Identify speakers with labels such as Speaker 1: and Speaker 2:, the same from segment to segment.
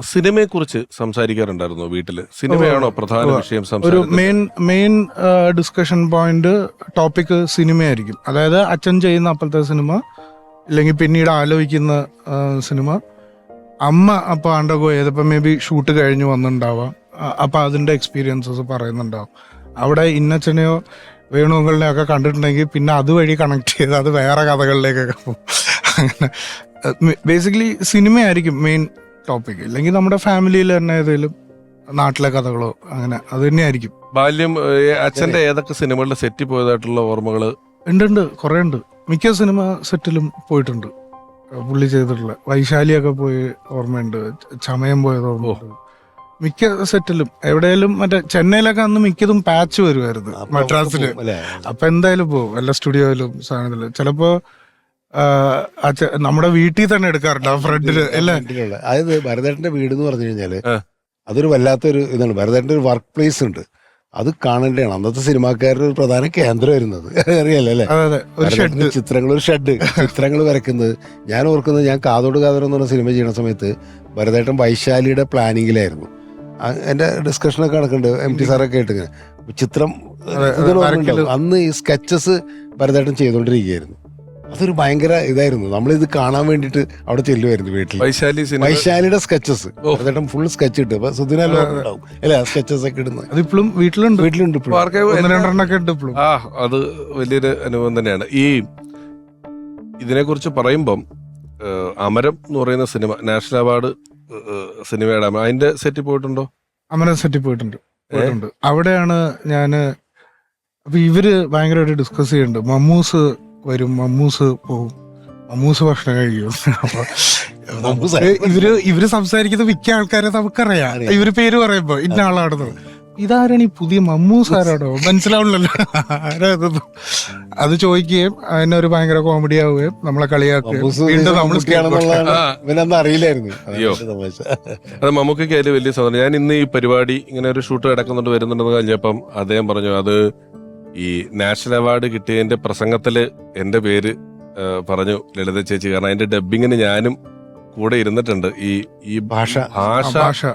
Speaker 1: സിനിമയെ കുറിച്ച് സംസാരിക്കാറുണ്ടായിരുന്നു വീട്ടിൽ സിനിമയാണോ പ്രധാന വിഷയം
Speaker 2: ഒരു main main discussion point topic സിനിമയായിരിക്കും. അതായത് അച്ഛൻ ചെയ്യുന്ന അപ്പോഴത്തെ സിനിമ അല്ലെങ്കിൽ പിന്നീട് ആലോചിക്കുന്ന സിനിമ. അമ്മ അപ്പൊ അണ്ടർഗോ ചെയ്തപ്പോ മേ ബി ഷൂട്ട് കഴിഞ്ഞ് വന്നിട്ടുണ്ടാവാം ആ, അപ്പൊ അതിന്റെ എക്സ്പീരിയൻസസ് പറയുന്നുണ്ടാവും. അവിടെ ഇന്നച്ചനെയോ വേണുകളിനെ ഒക്കെ കണ്ടിട്ടുണ്ടെങ്കിൽ പിന്നെ അതുവഴി കണക്ട് ചെയ്ത് അത് വേറെ കഥകളിലേക്കൊക്കെ പോകും. അങ്ങനെ ബേസിക്കലി സിനിമയായിരിക്കും മെയിൻ ടോപ്പിക് ഇല്ലെങ്കിൽ നമ്മുടെ ഫാമിലിയിൽ തന്നെ ഏതെങ്കിലും നാട്ടിലെ കഥകളോ അങ്ങനെ അത് തന്നെയായിരിക്കും.
Speaker 1: ബാല്യം അച്ഛന്റെ ഏതൊക്കെ സിനിമകളിൽ സെറ്റ് പോയതായിട്ടുള്ള ഓർമ്മകൾ
Speaker 2: ഉണ്ട് ഉണ്ട് കുറെ ഉണ്ട് മിക്ക സിനിമ സെറ്റിലും പോയിട്ടുണ്ട്. പുള്ളി ചെയ്തിട്ടുള്ള വൈശാലിയൊക്കെ പോയി ഓർമ്മയുണ്ട്. ചമയം പോയത് ഓർമ്മയുണ്ട്. മിക്ക സെറ്റിലും എവിടെയെങ്കിലും മറ്റേ ചെന്നൈയിലൊക്കെ അന്ന് മിക്കതും പാച്ച് വരുമായിരുന്നു.
Speaker 3: മദ്രാസിൽ
Speaker 2: അപ്പൊ എന്തായാലും പോകും എല്ലാ സ്റ്റുഡിയോയിലും സാധനത്തിലും. ചിലപ്പോ നമ്മുടെ വീട്ടിൽ തന്നെ എടുക്കാറുണ്ട് ആ ഫ്രണ്ടിൽ അല്ലേ?
Speaker 3: അതായത് ഭരതേട്ടന്റെ വീട് എന്ന് പറഞ്ഞു
Speaker 1: കഴിഞ്ഞാൽ.
Speaker 3: അതൊരു വല്ലാത്തൊരു ഇതാണ് ഭരതേട്ടന്റെ ഒരു വർക്ക് പ്ലേസ് ഉണ്ട്. അത് കാണേണ്ടതാണ്. അന്നത്തെ സിനിമാക്കാരുടെ ഒരു പ്രധാന കേന്ദ്രമായിരുന്നു അറിയാലോ അല്ലേ? ചിത്രങ്ങൾ ഒരു ഷെഡ്. ചിത്രങ്ങൾ വരയ്ക്കുന്നത്. ഞാൻ ഓർക്കുന്നത് ഞാൻ കാതോട് കാതോടെ എന്ന് പറഞ്ഞ സിനിമ ചെയ്യുന്ന സമയത്ത് ഭരതേട്ടൻ വൈശാലിയുടെ പ്ലാനിങ്ങിലായിരുന്നു. എന്റെ ഡിസ്കഷനൊക്കെ നടക്കുന്നുണ്ട്. എം ടി സാറൊക്കെ ആയിട്ട് ഇങ്ങനെ ചിത്രം. അന്ന് ഈ സ്കെച്ചസ് ഭരതേട്ടൻ ചെയ്തുകൊണ്ടിരിക്കുകയായിരുന്നു. അതൊരു ഭയങ്കര ഇതായിരുന്നു. ഇത് കാണാൻ വേണ്ടിട്ട് അവിടെ ചെല്ലുമായിരുന്നു വീട്ടിൽ.
Speaker 1: വൈശാലി സിനിമ
Speaker 3: വൈശാലിയുടെ സ്കെച്ചസ്
Speaker 1: ഓ.
Speaker 3: ഫുൾ സ്കെച്ച് ഇട്ട്. അപ്പൊ സുധിനല്ലോ ഉണ്ടാവും. അല്ലേ? സ്കെച്ചസ് ഒക്കെ ഇടുന്നത്
Speaker 2: അതിപ്പോഴും വീട്ടിലുണ്ട്.
Speaker 3: വീട്ടിലുണ്ട് ഇപ്പോഴും.
Speaker 2: രണ്ടെണ്ണൊക്കെ ഉണ്ട് ഇപ്പോഴും.
Speaker 1: ആ അത് വലിയൊരു അനുഭവം തന്നെയാണ്. ഈ ഇതിനെക്കുറിച്ച് പറയുമ്പം ഏഹ്, അമരം എന്ന് പറയുന്ന സിനിമ നാഷണൽ അവാർഡ് ഏഹ്, സിനിമയുടെ അതിന്റെ സെറ്റ് പോയിട്ടുണ്ടോ?
Speaker 2: അമരം സെറ്റ് പോയിട്ടുണ്ട്. പോയിട്ടുണ്ട്. അവിടെയാണ് ഞാൻ അപ്പൊ ഇവർ ഭയങ്കരമായിട്ട് ഡിസ്കസ് ചെയ്യുന്നുണ്ട് മമ്മൂസ് വരും മമ്മൂസ് പോവും. മമ്മൂസ് ഭക്ഷണം കഴിക്കും. അപ്പൊ
Speaker 3: മമ്മൂസ്
Speaker 2: ഏ, ഇവർ ഇവർ സംസാരിക്കുന്ന മിക്ക ആൾക്കാരെ നമുക്കറിയാം. ഇവർ പേര് പറയുമ്പോ ഇന്ന ആളാണെന്ന്. ഇതാരാണ് ഈ പുതിയ മമ്മൂസ് ആരാടോ? മനസ്സിലാവില്ലല്ലോ ആരാ അത് ചോദിക്കുകയും അതിനൊരു ഭയങ്കര കോമഡി ആവുകയും നമ്മളെ കളിയാക്കുകയും
Speaker 3: അറിയില്ലായിരുന്നു.
Speaker 1: അയ്യോ. അത് അതിൽ വലിയ സന്തോഷം ഞാൻ ഇന്ന് ഈ പരിപാടി ഇങ്ങനെ ഒരു ഷൂട്ട് കിടക്കുന്നുണ്ട് വരുന്നുണ്ടെന്ന് കഴിഞ്ഞപ്പം അദ്ദേഹം പറഞ്ഞു അത് ഈ നാഷണൽ അവാർഡ് കിട്ടിയതിന്റെ പ്രസംഗത്തിൽ എന്റെ പേര് പറഞ്ഞു ലളിത ചേച്ചി. കാരണം അതിന്റെ ഡബിങ്ങിന് ഞാനും കൂടെ ഇരുന്നിട്ടുണ്ട്. ഈ ഈ
Speaker 3: ഭാഷ.
Speaker 1: ഭാഷ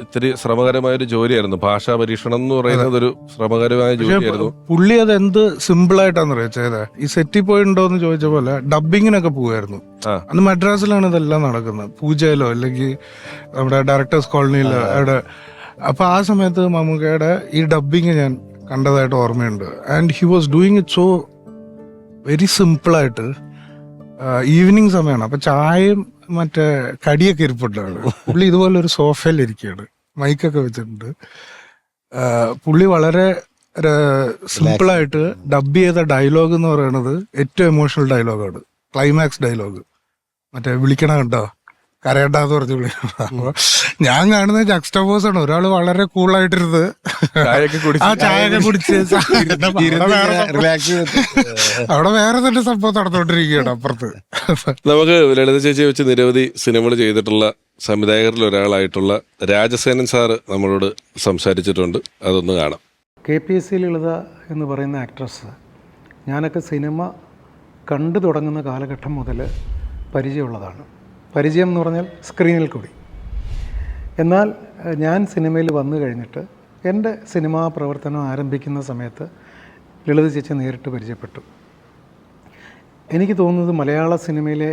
Speaker 1: ഇത്തിരി ശ്രമകരമായ ഒരു ജോലിയായിരുന്നു. ഭാഷാ പരീക്ഷണം എന്ന് പറയുന്നത് ഒരു ശ്രമകരമായ ജോലിയായിരുന്നു.
Speaker 2: പുള്ളി അത് എന്ത് സിമ്പിൾ ആയിട്ടാന്ന് അറിയാം? ചെയ്തത് ഈ സെറ്റിൽ പോയിട്ടുണ്ടോ എന്ന് ചോദിച്ച പോലെ ഡബിങ്ങിനൊക്കെ പോവായിരുന്നു. അന്ന് മദ്രാസിലാണ് ഇതെല്ലാം നടക്കുന്നത്. പൂജയിലോ അല്ലെങ്കിൽ നമ്മുടെ ഡയറക്ടേഴ്സ് കോളനിയിലോ അവിടെ. അപ്പൊ ആ സമയത്ത് മമ്മൂക്കയുടെ ഈ ഡബിങ് ഞാൻ കണ്ടതായിട്ട് ഓർമ്മയുണ്ട്. And he was doing it so very simple ആയിട്ട് ഈവനിങ് സമയമാണ് അപ്പം ചായയും മറ്റേ കടിയൊക്കെ ഇരിപ്പുണ്ടാണ്. പുള്ളി ഇതുപോലെ ഒരു സോഫയിൽ ഇരിക്കുകയാണ്. മൈക്കൊക്കെ വെച്ചിട്ടുണ്ട്. പുള്ളി വളരെ സിമ്പിൾ ആയിട്ട് ഡബ് ചെയ്ത ഡയലോഗ് എന്ന് പറയുന്നത് ഏറ്റവും എമോഷണൽ ഡയലോഗാണ് ക്ലൈമാക്സ് ഡയലോഗ് മറ്റേ വിളിക്കണ കണ്ടോ? കരയണ്ടെന്ന് പറഞ്ഞു അപ്പൊ ഞാൻ കാണുന്ന ജക്സ്റ്റബോസ് ആണ്. ഒരാൾ വളരെ കൂളായിട്ടിരുന്ന്
Speaker 1: ചായയൊക്കെ
Speaker 2: ആ ചായ ഒക്കെ കുടിച്ച് അവിടെ വേറെ സംഭവം- അവിടെ വേറെ തന്നെ സംഭവം നടന്നുകൊണ്ടിരിക്കുകയാണ് അപ്പുറത്ത്.
Speaker 1: നമുക്ക് ലളിത ചേച്ചിയെ വെച്ച് നിരവധി സിനിമകൾ ചെയ്തിട്ടുള്ള സംവിധായകരിൽ ഒരാളായിട്ടുള്ള രാജസേനൻ സാറ് നമ്മളോട് സംസാരിച്ചിട്ടുണ്ട്. അതൊന്ന് കാണാം.
Speaker 4: K P S C Lalitha എന്ന് പറയുന്ന ആക്ട്രസ് ഞാനൊക്കെ സിനിമ കണ്ടു തുടങ്ങുന്ന കാലഘട്ടം മുതൽ പരിചയമുള്ളതാണ്. പരിചയം എന്ന് പറഞ്ഞാൽ സ്ക്രീനിൽ കൂടി. എന്നാൽ ഞാൻ സിനിമയിൽ വന്നു കഴിഞ്ഞിട്ട് എന്റെ സിനിമാ പ്രവർത്തനം ആരംഭിക്കുന്ന സമയത്ത് ലളിത ചേച്ചി നേരിട്ട് പരിചയപ്പെട്ടു. എനിക്ക് തോന്നുന്നത് മലയാള സിനിമയിലെ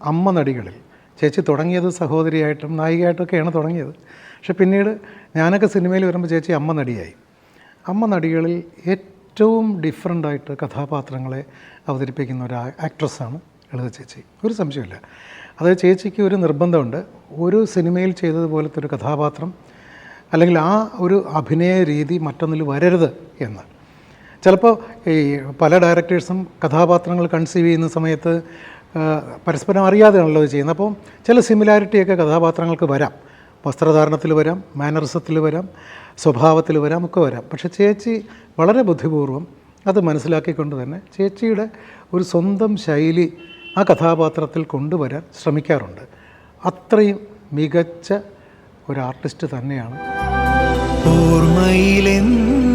Speaker 4: അമ്മ നടികളിൽ ചേച്ചി തുടങ്ങിയത് സഹോദരിയായിട്ടും നായികയായിട്ടൊക്കെയാണ് തുടങ്ങിയത്. പക്ഷെ പിന്നീട് ഞാനൊക്കെ സിനിമയിൽ വരുമ്പോൾ ചേച്ചി അമ്മ നടിയായി. അമ്മ നടികളിൽ ഏറ്റവും ഡിഫറന്റായിട്ട് കഥാപാത്രങ്ങളെ അവതരിപ്പിക്കുന്ന ഒരു ആക്ട്രസ്സാണ് ലളിത ചേച്ചി. ഒരു സംശയമില്ല അത് ചേച്ചിക്ക് ഒരു നിർബന്ധമുണ്ട്. ഒരു സിനിമയിൽ ചെയ്തതുപോലത്തെ ഒരു കഥാപാത്രം അല്ലെങ്കിൽ ആ ഒരു അഭിനയ രീതി മറ്റൊന്നിൽ വരരുത് എന്ന്. ചിലപ്പോൾ ഈ പല ഡയറക്ടേഴ്സും കഥാപാത്രങ്ങൾ കൺസീവ് ചെയ്യുന്ന സമയത്ത് പരസ്പരം അറിയാതെയാണല്ലോ ഇത് ചെയ്യുന്നത്. അപ്പോൾ ചില സിമിലാരിറ്റിയൊക്കെ കഥാപാത്രങ്ങൾക്ക് വരാം. വസ്ത്രധാരണത്തിൽ വരാം മാനറിസത്തിൽ വരാം സ്വഭാവത്തിൽ വരാം ഒക്കെ വരാം. പക്ഷേ ചേച്ചി വളരെ ബുദ്ധിപൂർവം അത് മനസ്സിലാക്കിക്കൊണ്ട് തന്നെ ചേച്ചിയുടെ ഒരു സ്വന്തം ശൈലി ആ കഥാപാത്രത്തിൽ കൊണ്ടുവരാൻ ശ്രമിക്കാറുണ്ട്. അത്രയും മികച്ച ഒരു ആർട്ടിസ്റ്റ് തന്നെയാണ്.
Speaker 5: ഓർമ്മയിലെന്നും